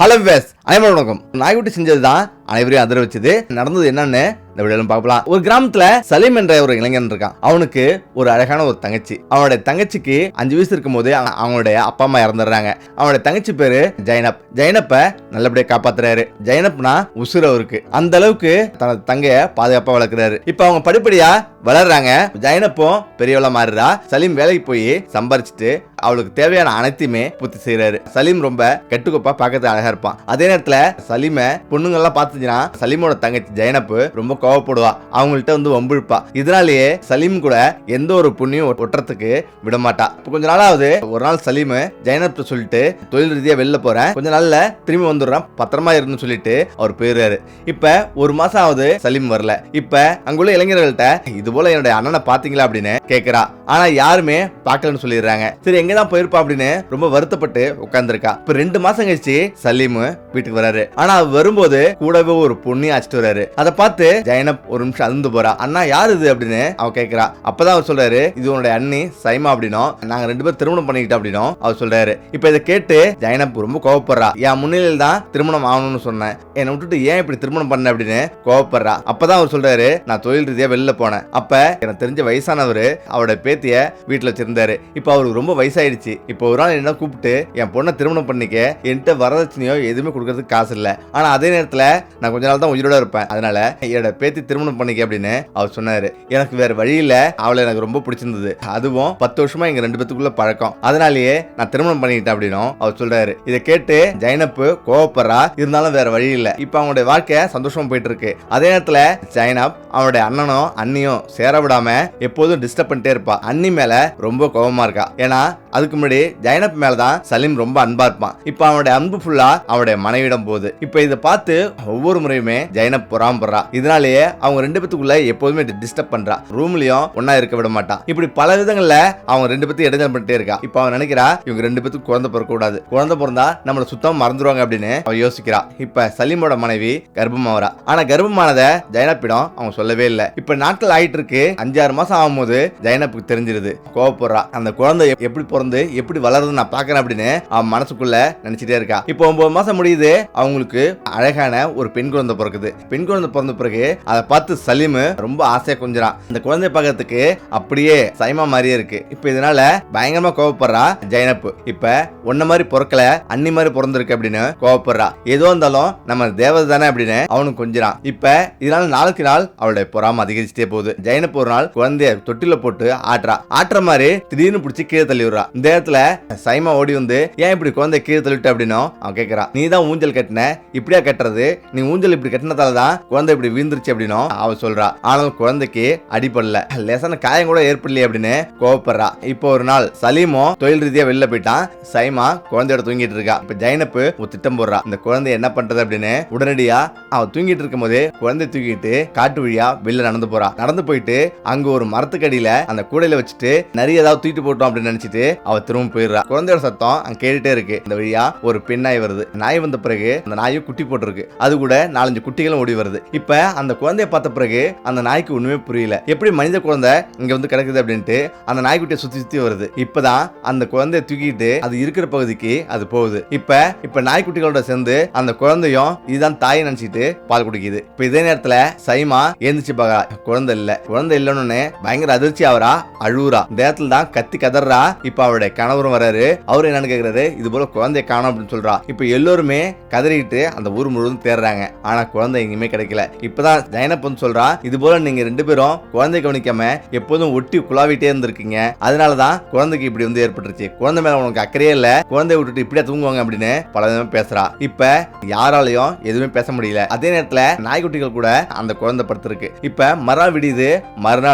Hello ways அனைவரும் வணக்கம். நாய்க்குட்டி செஞ்சது தான் அனைவரையும் அதிர வச்சது நடந்தது என்னன்னு இந்த வீடியோல பார்க்கலாம். ஒரு கிராமத்துல சலீம் என்ற ஒரு இளைஞன் இருக்கான். அவனுக்கு ஒரு அழகான ஒரு தங்கச்சி. அவனுடைய தங்கச்சிக்கு அஞ்சு வயசு இருக்கும் போது அவனுடைய அப்பா அம்மா இறந்துடுறாங்க. அவனுடைய தங்கச்சி பேரு ஜெயனப் ஜெயனப்ப நல்லபடியா காப்பாத்துறாரு. ஜெயனப்னா உசுர அவருக்கு. அந்த அளவுக்கு தனது தங்கைய பாதுகாப்பா வளர்க்குறாரு. இப்ப அவங்க படிப்படியா வளர்றாங்க. ஜெயனப்பும் பெரியவளா மாறுறா. சலீம் வேலைக்கு போய் சம்பாரிச்சிட்டு அவளுக்கு தேவையான அனைத்தையுமே பூர்த்தி செய்யறாரு சலீம் ரொம்ப கெட்டுக்கோப்பா பார்க்கறது அழகா இருப்பான். அதே நேரத்துல சலீம பொண்ணுங்க எல்லாம் பார்த்துச்சுன்னா சலீமோட தங்கச்சி ஜெயனப்பு ரொம்ப கோவப்படுவா. அவங்கள்ட்ட வந்து வம்பிழுப்பா. இதனாலேயே சலீம் கூட எந்த ஒரு புண்ணியும் ஒட்டுறதுக்கு விடமாட்டா. இப்போ கொஞ்ச நாளாவது ஒரு நாள் சலீம் ஜைனப்ட சொல்லிட்டு தொழில் ரீதியா வெளில போறேன். கொஞ்ச நாள்ல திரும்பி வந்துடுறேன். பத்திரமா இருந்து சொல்லிட்டு அவர் போயிடுறாரு. இப்ப ஒரு மாசம் ஆகுது சலீம் வரல. இப்ப அங்குள்ள இளைஞர்கள்ட்ட இது போல என்னுடைய அண்ணனை பாத்தீங்களா அப்படின்னு கேக்குறா. ஆனா யாருமே பார்க்கலன்னு சொல்லிடுறாங்க. சரி எங்க தான் போயிருப்பா அப்படின்னு ரொம்ப வருத்தப்பட்டு உட்கார்ந்துருக்கா. இப்ப ரெண்டு மாசம் கழிச்சு சலீம் வீட்டுக்கு வராரு. ஆனா அவர் வரும்போது கூடவே ஒரு பொண்ணு அழைச்சிட்டு வராரு. அதை பார்த்து ஜெயனப் ஒரு நிமிஷம் அழுந்து போறா. அண்ணா யார் இது? அப்படின்னு அவ கேக்குறா. அப்பதான் அவர் சொல்றாரு இது உன்னோட அண்ணி சைமா அப்படின்னும். நாங்க ரெண்டு பேரும் திருமணம் பண்ணிக்கிட்டோம் அப்படின்னும் அவர் சொல்றாரு. இப்ப இதை கேட்டு ஜெயனப் ரொம்ப கோவப்படுறா. என் முன்னிலையில் தான் திருமணம் ஆகணும்னு சொன்னேன். என்னை விட்டுட்டு ஏன் இப்படி திருமணம் பண்ண? அப்படின்னு கோவப்படுறா. அப்பதான் அவர் சொல்றாரு நான் தொழில் ரீதியா வெளில போனேன். அப்ப எனக்கு தெரிஞ்ச வயசானவர் அவரோட பேத்திய வீட்டுல வச்சிருந்தாரு. இப்ப அவருக்கு ரொம்ப வயசு வயசாயிடுச்சு. இப்போ ஒரு நாள் என்ன கூப்பிட்டு என் பொண்ணை திருமணம் பண்ணிக்க என்கிட்ட வரதட்சணையோ எதுவுமே கொடுக்கறதுக்கு காசு இல்ல. ஆனா அதே நேரத்துல நான் கொஞ்ச நாள் தான் உயிரோட இருப்பேன். அதனால என்னோட பேத்தி திருமணம் பண்ணிக்க அப்படின்னு அவர் சொன்னாரு. எனக்கு வேற வழி இல்ல. அவளை எனக்கு ரொம்ப பிடிச்சிருந்தது. அதுவும் பத்து வருஷமா எங்க ரெண்டு பேத்துக்குள்ள பழக்கம். அதனாலேயே நான் திருமணம் பண்ணிக்கிட்டேன் அப்படின்னும் அவர் சொல்றாரு. இதை கேட்டு ஜைனப்பு கோவப்படுறா. இருந்தாலும் வேற வழி இல்ல. இப்ப அவங்களுடைய வாழ்க்கை சந்தோஷமா போயிட்டு இருக்கு. அதே நேரத்துல ஜைனப் அவனுடைய அண்ணனும் அண்ணியும் சேர விடாம எப்போதும் டிஸ்டர்ப் பண்ணிட்டே இருப்பா. அண்ணி மேல ரொம்ப கோபமா இருக்கா. ஏன்னா அதுக்கு முன்னாடி ஜைனப் மேல தான் சலீம் ரொம்ப அன்பா இருப்பான். இப்ப அவனுடைய அன்பு ஃபுல்லா அவனுடைய மனைவிடம் போகுது. இப்ப இதை பார்த்து ஒவ்வொரு முறையுமே ஜைனப் பொறாமப்படுறா. இதனாலேயே அவங்க ரெண்டு பேத்துக்குள்ள எப்போதுமே டிஸ்டர்ப் பண்றா. ரூம்லயும் ஒன்னா இருக்க விட மாட்டான் இப்படி பல விதங்கள்ல அவங்க ரெண்டு பேத்தையும் இடைஞ்சல் பண்ணிட்டே இருக்கா. இப்ப அவன் நினைக்கிறா இவங்க ரெண்டு பேத்துக்கு குழந்தை பிறக்க கூடாது குழந்தை பிறந்தா நம்மள சுத்தம் மறந்துடுவாங்க அப்படின்னு அவன் யோசிக்கிறா. இப்ப சலீமோட மனைவி கர்ப்பமாவரா ஆனா கர்ப்பமானத ஜைனப்பிடம் அவங்க சொல்லவே இல்லை. இப்ப நாட்கள் ஆயிட்டு இருக்கு. அஞ்சாறு மாசம் ஆகும்போது ஜைனப்புக்கு தெரிஞ்சிருது. கோவப்படுறா. அந்த குழந்தை எப்படி பிறந்து எப்படி வளருது நான் பார்க்குறேன் அப்படின்னு அவன் மனசுக்குள்ள நினைச்சிட்டே இருக்கா. இப்போ ஒன்பது மாசம் முடியுது அவங்களுக்கு அழகான ஒரு பெண் குழந்தை பிறக்குது. பெண் குழந்தை பிறந்த பிறகு அதை பார்த்து சலீம் ரொம்ப ஆசையா கொஞ்சறான் அந்த குழந்தை பார்க்கறதுக்கு அப்படியே சைமா மாதிரியே இருக்கு. இப்போ இதனால பயங்கரமா கோவப்படுறா ஜைனப் இப்ப உன்ன மாதிரி பிறக்கல அன்னி மாதிரி பிறந்திருக்கு அப்படின்னு கோவப்படுறா. ஏதோ இருந்தாலும் நம்ம தேவதை தானே அப்படின்னு அவனும் கொஞ்சறான். இப்ப இதனால நாளுக்கு நாள் அவளுடைய பொறாம அதிகரிச்சுட்டே போகுது. ஜெயனப் ஒரு நாள் குழந்தைய தொட்டில போட்டு ஆட்டுறா. ஆட்டுற மாதிரி திடீர்னு பிடிச்சி கீழே தள்ளி விடுறா. இந்த இடத்துல சைமா ஓடி வந்து ஏன் இப்படி குழந்தை கீழே தள்ளிட்டு? அப்படின்னும் அவன் கேட்கறான் நீ தான் ஊஞ்சல் கட்டின இப்படியா கட்டுறது? நீ ஊஞ்சல் இப்படி கட்டினதால தான் குழந்தை இப்படி வீழ்ந்துருச்சு அப்படின்னும் அவ சொல்றா. ஆனால் குழந்தைக்கு அடிபடல. லேசான காயம் கூட ஏற்படலையே அப்படின்னு கோவப்படுறா. இப்போ ஒரு நாள் சலீமும் தொழில் ரீதியா வெளில போயிட்டான். சைமா குழந்தையோட தூங்கிட்டு இருக்கா. இப்ப ஜைனப்பு ஒரு திட்டம் போடுறா. இந்த குழந்தை என்ன பண்றது? அப்படின்னு உடனடியா அவன் தூங்கிட்டு இருக்கும் போதே குழந்தை தூக்கிட்டு காட்டு வழியா வெளில நடந்து போறா. நடந்து போயிட்டு அங்க ஒரு மரத்துக்கடியில அந்த கூடையில வச்சுட்டு நிறைய ஏதாவது தூக்கிட்டு போட்டோம் அப்படின்னு நினைச்சிட்டு அவ திரும்ப போயிடுறா. குழந்தையோட சத்தம் அங்க கேட்டுட்டே இருக்கு. இந்த வழியா ஒரு பெண் நாய் வருது. நாய் வந்த பிறகு அந்த நாயும் குட்டி போட்டிருக்கு. அது கூட நாலஞ்சு குட்டிகளும் ஓடி வருது. இப்ப அந்த குழந்தைய பார்த்த பிறகு அந்த நாய்க்கு ஒண்ணுமே புரியல. எப்படி மனித குழந்தை இங்க வந்து கிடக்குது அப்படின்ட்டு அந்த நாய்க்குட்டியை சுத்தி சுத்தி வருது. இப்பதான் அந்த குழந்தைய தூக்கிட்டு அது இருக்கிற பகுதிக்கு அது போகுது. இப்ப இப்ப நாய்க்குட்டிகளோட சேர்ந்து அந்த குழந்தையும் இதுதான் தாயை நினைச்சிட்டு பால் குடிக்குது. இப்ப இதே நேரத்துல சைமா ஏந்திச்சு பாக்கா குழந்தை இல்ல. குழந்தை இல்லைன்னு பயங்கர அதிர்ச்சி ஆவரா அழுவுறா. இந்த இடத்துல தான் கத்தி கதறா இப்ப அவருடைய கணவரும் வராரு. அவர் என்னன்னு கேக்குறாரு இது போல குழந்தைய காணோம் அப்படின்னு சொல்றா. இப்ப எல்லோருமே கதறிட்டு அந்த ஊர் முழுவதும் தேடுறாங்க ஆனா குழந்தை எங்கேயுமே கிடைக்கல. இப்பதான் ஜெயனப்பன் சொல்றா இது போல நீங்க ரெண்டு பேரும் குழந்தை கவனிக்காம எப்போதும் ஒட்டி குழாவிட்டே இருந்திருக்கீங்க. அதனாலதான் குழந்தைக்கு இப்படி வந்து ஏற்பட்டுருச்சு. குழந்தை மேல உனக்கு அக்கறையே இல்ல. குழந்தைய விட்டுட்டு இப்படியே தூங்குவாங்க அப்படின்னு பல விதமா பேசுறா. இப்ப யாராலையும் எதுவுமே பேச முடியல. அதே நேரத்துல நாய்க்குட்டிகள் கூட அந்த குழந்தை படுத்திருக்கு. இப்ப மரா விடியுது. மறுநாள்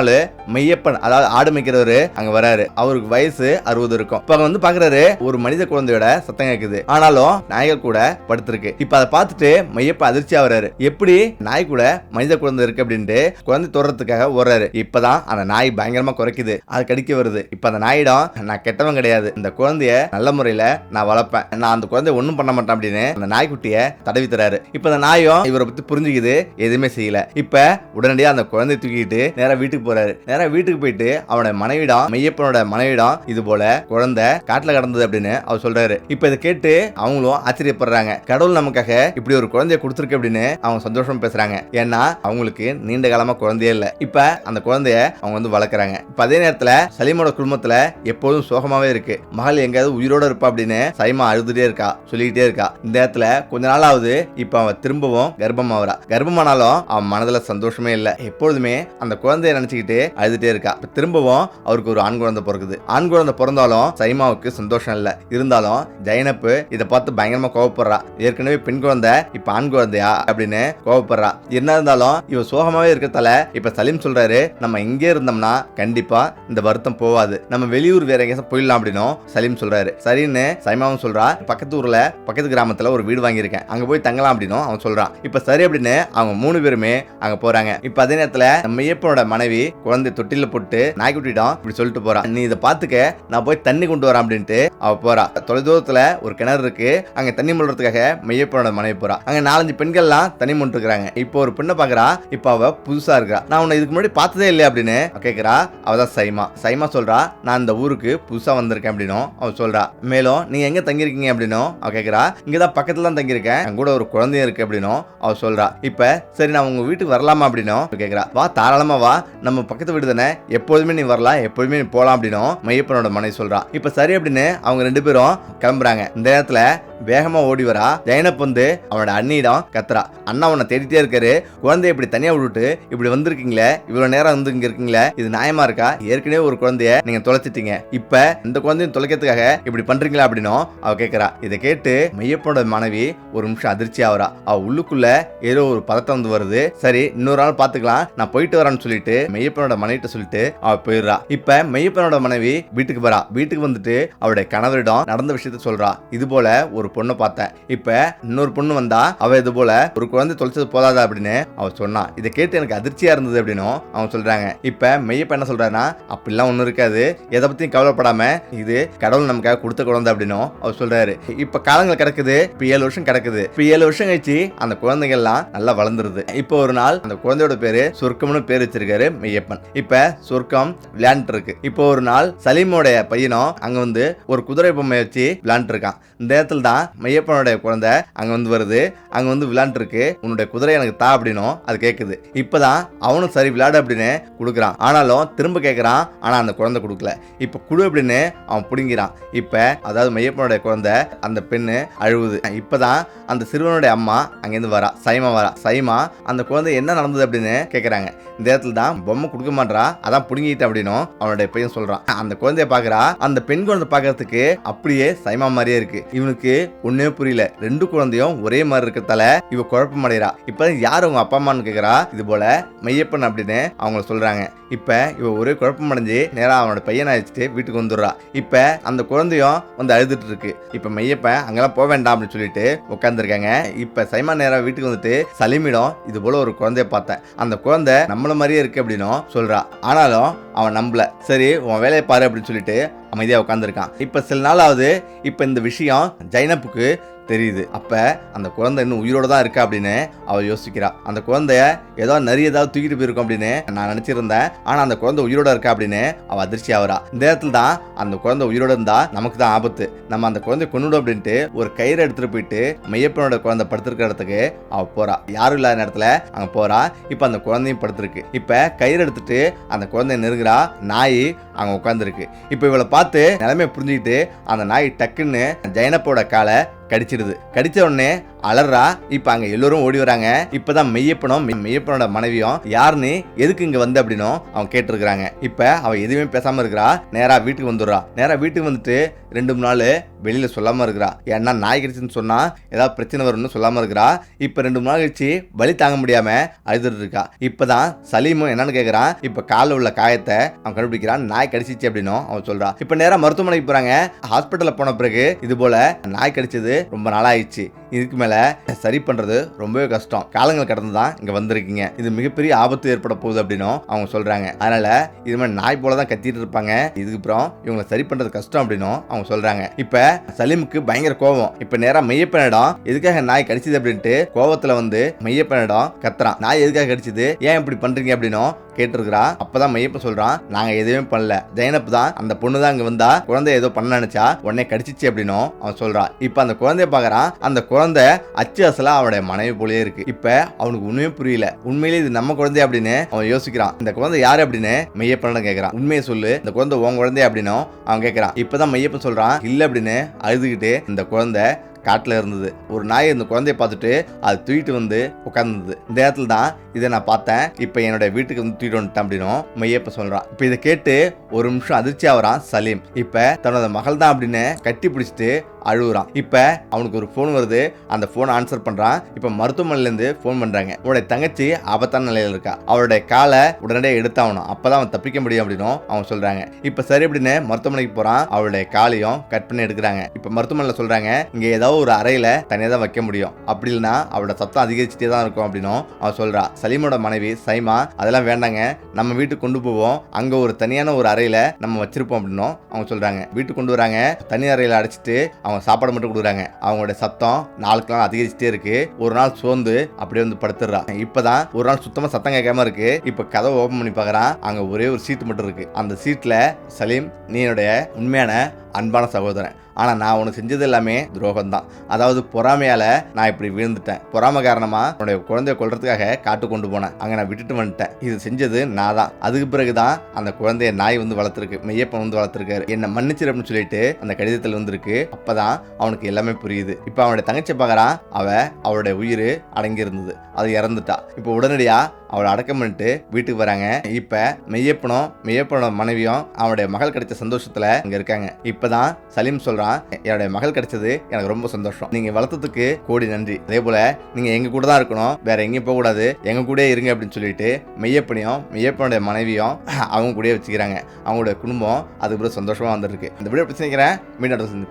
மெய்யப்பன் அதாவது ஆடு மேய்க்கிறவரு அங்க வராரு. அவருக்கு வயசு அறுபது இருக்கும். இப்ப வந்து பாக்குறாரு ஒரு மனித குழந்தையோட சத்தம் கேக்குது. ஆனாலும் நாய்கள் கூட படுத்திருக்கு. இப்ப அதை பார்த்துட்டு மையப்ப அதிர்ச்சி ஆகுறாரு. எப்படி நாய் கூட மனித குழந்தை இருக்கு அப்படின்ட்டு குழந்தை தொடறதுக்காக ஓடுறாரு. இப்பதான் அந்த நாய் பயங்கரமா குறைக்குது. அது கடிக்க வருது. இப்ப அந்த நாயிடம் நான் கெட்டவன் கிடையாது. இந்த குழந்தைய நல்ல முறையில நான் வளர்ப்பேன். நான் அந்த குழந்தைய ஒண்ணும் பண்ண மாட்டேன் அப்படின்னு அந்த நாய்க்குட்டிய தடவி தராரு. இப்ப அந்த நாயும் இவரை பத்தி புரிஞ்சுக்குது. எதுவுமே செய்யல. இப்ப உடனடியா அந்த குழந்தைய தூக்கிட்டு நேரா வீட்டுக்கு போறாரு. நேரா வீட்டுக்கு போயிட்டு அவனோட மனைவிடம் மையப்பனோட மனைவிடம் இது போல குழந்தை காட்டுல கடந்தது அப்படின்னு அவர் சொல்றாரு. இப்ப இதை கேட்டு அவங்களும் ஆச்சரியப்படுறாங்க. கடவுள் நமக்காக இப்படி ஒரு குழந்தைய கொடுத்துருக்கு அப்படின்னு அவங்க சந்தோஷம் பேசுறாங்க. ஏன்னா அவங்களுக்கு நீண்ட காலமா குழந்தையே இல்ல. இப்ப அந்த குழந்தைய அவங்க வந்து வளர்க்குறாங்க. இப்ப அதே நேரத்துல சலீமோட குடும்பத்துல எப்போதும் சோகமாவே இருக்கு. மகள் எங்கேயாவது உயிரோட இருப்பா அப்படின்னு சைமா அழுதுட்டே இருக்கா சொல்லிக்கிட்டே இருக்கா. இந்த நேரத்துல கொஞ்ச நாளாவது இப்ப அவன் திரும்பவும் கர்ப்பமாவரா கர்ப்பமானாலும் அவன் மனதுல சந்தோஷமே இல்ல. எப்பொழுதுமே அந்த குழந்தைய நினைச்சுக்கிட்டு அழுதுட்டே இருக்கா. திரும்பவும் அவருக்கு ஒரு ஆண் குழந்தை பிறகுது ஆண் குழந்தை பிறந்த இருந்தாலும் சைமாவுக்கு சந்தோஷம் இல்ல. இருந்தாலும் ஜெயனப்பு இதை பார்த்து பயங்கரமா கோவப்படுறா. ஏற்கனவே பெண் குழந்தை இப்ப ஆண் குழந்தையா அப்படின்னு கோவப்படுறா. என்ன இருந்தாலும் இவ சோகமாவே இருக்கிறதால இப்ப சலீம் சொல்றாரு நம்ம இங்கே இருந்தோம்னா கண்டிப்பா இந்த வருத்தம் போவாது. நம்ம வெளியூர் வேற எங்கேயாச்சும் போயிடலாம் அப்படின்னும் சலீம் சொல்றாரு. சரின்னு சைமாவும் சொல்றா பக்கத்து ஊர்ல பக்கத்து கிராமத்துல ஒரு வீடு வாங்கியிருக்கேன். அங்க போய் தங்கலாம் அப்படின்னும் அவன் சொல்றான். இப்ப சரி அப்படின்னு அவங்க மூணு பேருமே அங்க போறாங்க. இப்ப அதே நேரத்துல நம்ம ஐயப்பனோட மனைவி குழந்தை தொட்டில போட்டு நாய்க்குட்டிடம் இப்படி சொல்லிட்டு போறான் நீ இதை பாத்துக்க நான் போய் தண்ணி கொண்டு வரான் அப்படின்ட்டு அவ போறா. தொலைதூரத்துல ஒரு கிணறு இருக்கு. அங்க தண்ணி முள்ளுறதுக்காக மையப்பனோட மனைவி போறா. அங்க நாலஞ்சு பெண்கள்லாம் தண்ணி முண்டு இருக்காங்க இப்போ ஒரு பெண்ணை பாக்குறா. இப்போ அவ புதுசா இருக்கா. நான் உன்னை இதுக்கு முன்னாடி பார்த்ததே இல்லையா அப்படின்னு அவ கேக்குறா. அவ தான் சைமா. சைமா சொல்றா நான் இந்த ஊருக்கு புதுசா வந்திருக்கேன் அப்படின்னும் அவ சொல்றா. மேலும் நீங்க எங்க தங்கியிருக்கீங்க? அப்படின்னும் அவ கேக்குறா. இங்க தான் பக்கத்துல தான் தங்கியிருக்கேன். என் கூட ஒரு குழந்தையும் இருக்கு அப்படின்னும் அவ சொல்றா. இப்ப சரி நான் உங்க வீட்டுக்கு வரலாமா? அப்படின்னும் அவ கேக்குறா. வா தாராளமா வா. நம்ம பக்கத்து வீடு தானே. எப்போதுமே நீ வரலாம். எப்போதுமே நீ போலாம் அப்படின்னும் மையப்பனோட மனைவி சொல்றான் இப்ப சரி அப்படின்னு அவங்க ரெண்டு பேரும் கிளம்புறாங்க. இந்த நேரத்துல வேகமா ஓடி வரா. ஜெயனப் வந்து அவனோட அண்ணியிடம் கத்துறா அண்ணா உன்னை தேடிட்டே இருக்காரு. குழந்தைய இப்படி தனியா விட்டுட்டு இப்படி வந்திருக்கீங்களே? இவ்வளவு நேரம் வந்து இங்க இருக்கீங்களே? இது நியாயமா இருக்கா? ஏற்கனவே ஒரு குழந்தைய நீங்க தொலைச்சிட்டீங்க. இப்ப இந்த குழந்தையும் தொலைக்கிறதுக்காக இப்படி பண்றீங்களா அப்படின்னும் அவ கேக்குறா. இதை கேட்டு மையப்பனோட மனைவி ஒரு நிமிஷம் அதிர்ச்சி ஆகுறா. அவ உள்ளுக்குள்ள ஏதோ ஒரு பதட்டம் வந்து வருது. சரி இன்னொரு நாள் பாத்துக்கலாம். நான் போயிட்டு வரேன்னு சொல்லிட்டு மெய்யப்பனோட மனைவிட்ட சொல்லிட்டு அவ போயிடுறா. இப்ப மெய்யப்பனோட மனைவி வீட்டுக்கு வரா. வீட்டுக்கு வந்துட்டு அவருடைய கணவரிடம் நடந்த விஷயத்த சொல்றா. இது போல ஒரு பொண்ணை பார்த்தேன். இப்ப இன்னொரு பொண்ணு வந்தா அவ இது போல ஒரு குழந்தை தொலைச்சது போதாதா? அப்படின்னு அவ சொன்னா. இதை கேட்டு எனக்கு அதிர்ச்சியா இருந்தது அப்படின்னும் அவன் சொல்றாங்க. இப்ப மெய்யப்ப என்ன சொல்றாருன்னா அப்படிலாம் ஒன்றும் இருக்காது. எதை பத்தியும் கவலைப்படாம இது கடவுள் நமக்காக கொடுத்த குழந்தை அப்படின்னும் அவர் சொல்றாரு. இப்ப காலங்கள் கிடக்குது. இப்ப ஏழு வருஷம் கிடக்குது. இப்ப ஏழு வருஷம் கழிச்சு அந்த குழந்தைகள்லாம் நல்லா வளர்ந்துருது. இப்போ ஒரு நாள் அந்த குழந்தையோட பேரு சொர்க்கம்னு பேர் வச்சிருக்காரு மெய்யப்பன். இப்ப சொர்க்கம் விளையாண்டு இருக்கு இப்போ ஒரு நாள் சலீமோடைய பையனும் அங்க வந்து ஒரு குதிரை பொம்மை வச்சு விளையாண்டு இருக்கான் இந்த இடத்துல தான் மையப்பனுடைய குழந்தை அங்க வந்து வருது அங்க வந்து விளாண்டுருக்கு உன்னுடைய குதிரை எனக்கு தா அப்படின்னும் அது கேட்குது இப்போதான் அவனும் சரி விளையாடு அப்படின்னு கொடுக்குறான். ஆனாலும் திரும்ப கேட்குறான் ஆனா அந்த குழந்தை கொடுக்கல. இப்ப குடு அப்படின்னு அவன் பிடுங்கிறான். இப்ப அதாவது மையப்பனுடைய குழந்தை அந்த பெண்ணு அழுவுது. இப்போதான் அந்த சிறுவனுடைய அம்மா அங்கேருந்து வரா சைமா வரா. சைமா அந்த குழந்தை என்ன நடந்தது அப்படின்னு கேட்குறாங்க இந்த இடத்துல தான் பொம்மை கொடுக்க மாட்றா அதான் புடுங்கிட்டு அப்படின்னும் அவனுடைய பையன் சொல்றான். அந்த குழந்தைய பார்க்குறா அந்த பெண் குழந்தை பார்க்கறதுக்கு அப்படியே சைமா மாதிரியே இருக்கு. இவனுக்கு ஒண்ணுமே புரியல. ரெண்டு குழந்தையும் ஒரே மாதிரி இருக்கிறதால இவ குழப்பம் அடைகிறா இப்ப யார் உங்க அப்பா அம்மான்னு கேக்குறா? இது போல மையப்பன் அப்படின்னு அவங்கள சொல்றாங்க. இப்ப இவ ஒரே குழப்பம் அடைஞ்சு நேரா அவனோட பையனை அழைச்சிட்டு வீட்டுக்கு வந்துடுறா. இப்ப அந்த குழந்தையும் வந்து அழுதுட்டு இருக்கு. இப்ப மையப்பன் அங்கெல்லாம் போக வேண்டாம் அப்படின்னு சொல்லிட்டு உட்காந்துருக்காங்க இப்ப சைமா நேரா வீட்டுக்கு வந்துட்டு சலீமிடம் இது போல ஒரு குழந்தைய பார்த்தேன். அந்த குழந்தை நம்மள மாதிரியே இருக்கு அப்படின்னும் சொல்றா. ஆனாலும் அவன் நம்பல. சரி உன் வேலையை பாரு அப்படின்னு சொல்லிட்டு அமைதியாக உட்காந்துருக்கான் இப்போ சில நாளாவது இப்போ இந்த விஷயம் ஜைனப்புக்கு தெரியுது. அப்போ அந்த குழந்தை இன்னும் உயிரோட தான் இருக்கா அப்படின்னு அவள் யோசிக்கிறா. அந்த குழந்தைய ஏதோ நிறைய ஏதாவது தூக்கிட்டு போயிருக்கும் அப்படின்னு நான் நினச்சிருந்தேன். ஆனால் அந்த குழந்தை உயிரோட இருக்கா அப்படின்னு அவள் அதிர்ச்சி ஆகுறா. இந்த நேரத்தில் தான் அந்த குழந்தை உயிரோட இருந்தா நமக்கு தான் ஆபத்து. நம்ம அந்த குழந்தை கொண்டுடும் அப்படின்ட்டு ஒரு கயிறு எடுத்துட்டு போயிட்டு மையப்பனோட குழந்தை படுத்திருக்கிற இடத்துக்கு அவள் போறா. யாரும் இல்லாத நேரத்தில் அங்கே போகிறா இப்போ அந்த குழந்தையும் படுத்திருக்கு. இப்போ கயிறு எடுத்துட்டு அந்த குழந்தைய நெருங்குறா. நாய் அங்கே உட்காந்துருக்கு இப்போ இவளை பார்த்து நிலைமையை புரிஞ்சுக்கிட்டு அந்த நாய் டக்குன்னு ஜெயனப்போட காலை கடிச்சிடுது. கடித்த உடனே அலறா. இப்ப அங்க எல்லோரும் ஓடி வராங்க. இப்பதான் மெய்யப்பனும் மெய்- மெய்யப்பனோட மனைவியும் யாருன்னு எதுக்கு இங்க வந்த? அப்படின்னும் அவன் கேட்டிருக்கிறாங்க. இப்ப அவ எதுவுமே பேசாம இருக்கிறா. நேரா வீட்டுக்கு வந்துடுறா. நேரா வீட்டுக்கு வந்துட்டு ரெண்டு மூணு நாள் வெளியில சொல்லாம இருக்கிறா. ஏன்னா நாய் கடிச்சுன்னு சொன்னா ஏதாவது பிரச்சனை வரும்னு சொல்லாம இருக்கிறா. இப்ப ரெண்டு மூணு நாள் கழிச்சு வலி தாங்க முடியாம அழுதுட்டு இருக்கா. இப்பதான் சலீமும் என்னன்னு கேக்குறான். இப்ப காலில் உள்ள காயத்தை அவன் கண்டுபிடிக்கிறான். நாய் கடிச்சிச்சு அப்படின்னும் அவன் சொல்றான் இப்ப நேரா மருத்துவமனைக்கு போறாங்க. ஹாஸ்பிட்டல்ல போன பிறகு இது போல நாய் கடிச்சது ரொம்ப நாளாயிடுச்சு. இதுக்கு மேல சரி பண்றது ரொம்பவே கஷ்டம். காலங்கள் கடந்து தான் இங்க வந்திருக்கீங்க. இது மிகப்பெரிய ஆபத்து ஏற்பட போகுது அப்படின்னும் அவங்க சொல்றாங்க. அதனால இது மாதிரி நாய் போல தான் கத்திட்டு இருப்பாங்க. இதுக்கு அப்புறம் இவங்களை சரி பண்றது கஷ்டம் அப்படின்னும் அவங்க சொல்றாங்க. இப்ப சலீமுக்கு பயங்கர கோவம் இப்ப நேரா மையப்பனிடம் எதுக்காக நாய் கடிச்சது அப்படின்ட்டு கோபத்துல வந்து மையப்பனிடம் கத்துறான். நாய் எதுக்காக கடிச்சது? ஏன் இப்படி பண்றீங்க அப்படின்னும் கேட்டிருக்கிறா. அப்பதான் மையப்பன் சொல்றான் நாங்க எதுவுமே பண்ணல. ஜெயனப் தான் அந்த பொண்ணு தான் இங்க வந்தா குழந்தை ஏதோ பண்ண நினைச்சா உடனே கடிச்சிச்சு அப்படின்னும் அவன் சொல்றான் இப்ப அந்த குழந்தைய பாக்குறான். அந்த குழந்தை அச்சு அசலா அவனுடைய மனைவி போலயே இருக்கு. இப்ப அவனுக்கு உண்மையே புரியல. உண்மையிலே இது நம்ம குழந்தை அப்படின்னு அவன் யோசிக்கிறான். இந்த குழந்தை யாரு அப்படின்னு மெய்யப்பன் கேக்குறான். உண்மையை சொல்லு. இந்த குழந்தை உன் குழந்தை அப்படின்னும் அவன் கேக்குறான். இப்பதான் மையப்பன் சொல்றான் இல்ல அப்படின்னு அழுதுகிட்டு இந்த குழந்தை காட்டில் இருந்தது. ஒரு நாய் இந்த குழந்தைய பார்த்துட்டு அது தூக்கிட்டு வந்து உட்கார்ந்தது. இந்த இடத்துல தான் இதை நான் பார்த்தேன். இப்போ என்னோட வீட்டுக்கு வந்து தூக்கிட்டு வந்துட்டேன் அப்படின்னும் மையப்ப சொல்கிறான் இப்போ இதை கேட்டு ஒரு நிமிஷம் அதிர்ச்சி ஆகுறான் சலீம். இப்போ தன்னோட மகள் தான் அப்படின்னு கட்டி பிடிச்சிட்டு அழுகுறான் இப்போ அவனுக்கு ஒரு ஃபோன் வருது. அந்த ஃபோன் ஆன்சர் பண்றான். இப்போ மருத்துவமனையிலேருந்து ஃபோன் பண்றாங்க. உன்னுடைய தங்கச்சி ஆபத்தான நிலையில் இருக்கா? அவருடைய காலை உடனடியாக எடுத்தாகணும். அப்பதான் அவன் தப்பிக்க முடியும் அப்படின்னும் அவன் சொல்றாங்க. இப்போ சரி அப்படின்னு மருத்துவமனைக்கு போறான். அவளுடைய காலையும் கட் பண்ணி எடுக்கிறாங்க. இப்போ மருத்துவமனையில் சொல்றாங்க இங்க ஏதாவது ஒரு அறையில தனியாக தான் வைக்க முடியும். அப்படி இல்லைன்னா அவளோட சத்தம் அதிகரிச்சுட்டே தான் இருக்கும் அப்படின்னும் அவன் சொல்றா. சலீமோட மனைவி சைமா அதெல்லாம் வேண்டாங்க. நம்ம வீட்டுக்கு கொண்டு போவோம். அங்க ஒரு தனியான ஒரு அறையில நம்ம வச்சிருப்போம் அப்படின்னும் அவங்க சொல்றாங்க. வீட்டுக்கு கொண்டு வராங்க. தனி அறையில அடைச்சிட்டு அவங்க அவங்க சாப்பாடு மட்டும் கொடுக்குறாங்க. அவங்களோட சத்தம் நாளுக்கு நாள் அதிகரிச்சுட்டே இருக்கு. ஒரு நாள் சோர்ந்து அப்படியே வந்து படுத்துடுறா. இப்பதான் ஒரு நாள் சுத்தமா சத்தம் கேட்காம இருக்கு. இப்ப கதவை ஓபன் பண்ணி பாக்குறான். அங்க ஒரே ஒரு சீட் மட்டும் இருக்கு. அந்த சீட்ல சலீம் நீ என்னுடைய உண்மையான அன்பான சகோதரன். ஆனால் நான் உனக்கு செஞ்சது எல்லாமே துரோகம் தான் அதாவது பொறாமையால் நான் இப்படி விழுந்துட்டேன். பொறாமை காரணமாக உன்னுடைய குழந்தைய கொள்றதுக்காக காட்டு கொண்டு போனேன். அங்கே நான் விட்டுட்டு வந்துட்டேன். இது செஞ்சது நான் தான் அதுக்கு பிறகு தான் அந்த குழந்தைய நாய் வந்து வளர்த்துருக்கு. மெய்யப்பன் வந்து வளர்த்துருக்காரு. என்னை மன்னிச்சிரு அப்படின்னு சொல்லிட்டு அந்த கடிதத்தில் வந்திருக்கு. அப்போ தான் அவனுக்கு எல்லாமே புரியுது. இப்போ அவனுடைய தங்கச்சி பார்க்குறான். அவள் அவளுடைய உயிர் அடங்கி இருந்தது அது இறந்துட்டா. இப்போ உடனடியாக அவளை அடக்கம் பண்ணிட்டு வீட்டுக்கு வராங்க. இப்ப மெய்யப்பனும் மெய்யப்பனோட மனைவியும் அவனுடைய மகள் கிடைச்ச சந்தோஷத்துல இங்க இருக்காங்க. இப்பதான் சலீம் சொல்றான் என்னுடைய மகள் கிடைச்சது எனக்கு ரொம்ப சந்தோஷம். நீங்க வளர்த்ததுக்கு கோடி நன்றி. அதே போல நீங்க எங்க கூட தான் இருக்கணும். வேற எங்கேயும் போக கூடாது. எங்க கூடயே இருங்க அப்படின்னு சொல்லிட்டு மெய்யப்பனையும் மெய்யப்பனுடைய மனைவியும் அவங்க கூடயே வச்சுக்கிறாங்க. அவங்களுடைய குடும்பம் அதுக்கு சந்தோஷமாக சந்தோஷமா வந்துருக்கு இந்த வீடியோ பிரச்சனைக்கிறேன் மீண்டும் சந்திப்போம்.